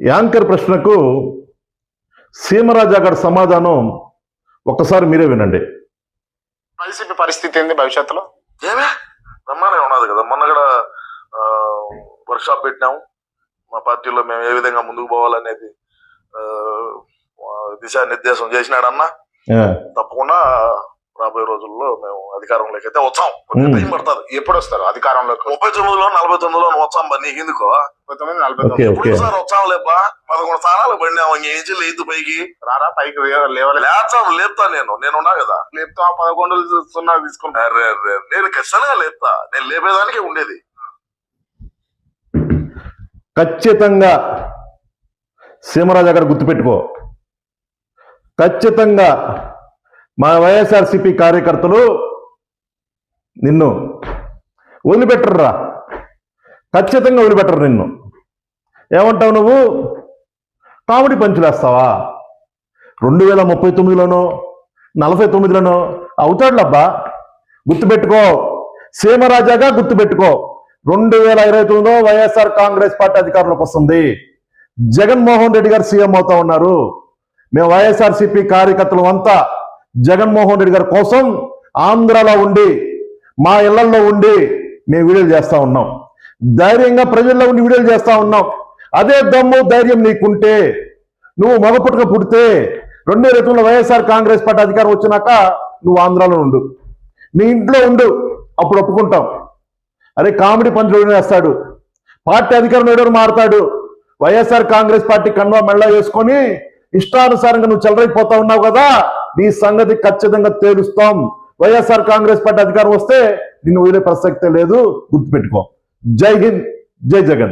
Anchor ప్రశ్నకు సీమరాజా గారి సమాధానం ఒక్కసారి మీరే వినండి. వైసీపీ పరిస్థితి ఏంది భవిష్యత్తులో? ఏమే? బ్రహ్మాండంగా ఉన్నది కదా. మొన్న కూడా వర్క్ షాప్ పెట్టినాము. మా పార్టీలో మేము ఏ విధంగా ముందుకు పోవాలనేది దిశానిర్దేశం చేసినాడన్న. తప్పకుండా రాబోయే రోజుల్లో మేము అధికారంలోకి అయితే వచ్చాం. కొంచెం. టైం పడుతుంది. ఎప్పుడు వస్తారు? అధికారంలోకి ముప్పై తొమ్మిదిలో నలభై తొమ్మిదిలో వచ్చాం బా నీకు ఎందుకో? ముప్పై తొమ్మిది నలభై తొమ్మిది. ఇప్పుడు సార్ వచ్చాం లేపా పదకొండు స్థానాలు పడినాము ఇంక ఏం చేయలేదు ఎద్దు పైకి. రారా పైకి లేవలే. లేచాం లేపుతా నేను. నేను ఉన్నా కదా. లేపుతా పదకొండు సున్నా తీసుకుంటా అరే అరే నేను ఖచ్చితంగా లేపుతా. నేను లేపేదానికే ఉండేది. ఖచ్చితంగా సీమరాజా గారు గుర్తుపెట్టుకో. ఖచ్చితంగా మా వైఎస్ఆర్సిపి కార్యకర్తలు నిన్ను వదిలిపెట్టరురా. ఖచ్చితంగా వదిలిపెట్టరు నిన్ను. ఏమంటావు నువ్వు? కామెడీ పంచులేస్తావా? రెండు వేల ముప్పై తొమ్మిదిలోనో నలభై తొమ్మిదిలోనో అవుతాడులబ్బా. గుర్తుపెట్టుకో. సీమరాజాగా గుర్తుపెట్టుకో. రెండు వేల ఇరవై తొమ్మిదిలో వైఎస్ఆర్ కాంగ్రెస్ పార్టీ అధికారంలోకి వస్తుంది. జగన్మోహన్ రెడ్డి గారు సీఎం అవుతా ఉన్నారు. మేము వైఎస్ఆర్సీపీ కార్యకర్తలు అంతా జగన్మోహన్ రెడ్డి గారి కోసం ఆంధ్రాలో ఉండి మా ఇళ్ళలో ఉండి మేము వీడియోలు చేస్తూ ఉన్నాం. ధైర్యంగా ప్రజల్లో ఉండి వీడియోలు చేస్తూ ఉన్నాం. అదే దమ్ము ధైర్యం నీకుంటే నువ్వు మగపుట్టుక పుడితే రెండు వేల వైఎస్ఆర్ కాంగ్రెస్ పార్టీ అధికారం వచ్చినాక నువ్వు ఆంధ్రాలో ఉండు. నీ ఇంట్లో ఉండు అప్పుడు ఒప్పుకుంటాం. అరే కామెడీ పంచులు వేస్తాడు పార్టీ అధికారం ఏడో మారుతాడు? వైఎస్ఆర్ కాంగ్రెస్ పార్టీ కన్వా మెళ్ళ వేసుకొని ఇష్టానుసారంగా నువ్వు చెలరైపోతా ఉన్నావు కదా? నీ సంగతి ఖచ్చితంగా తేలుస్తాం. వైఎస్ఆర్ కాంగ్రెస్ పార్టీ అధికారం వస్తే నిన్ను వదిలే ప్రసక్తే లేదు. గుర్తుపెట్టుకో. జై హింద్ జై జగన్.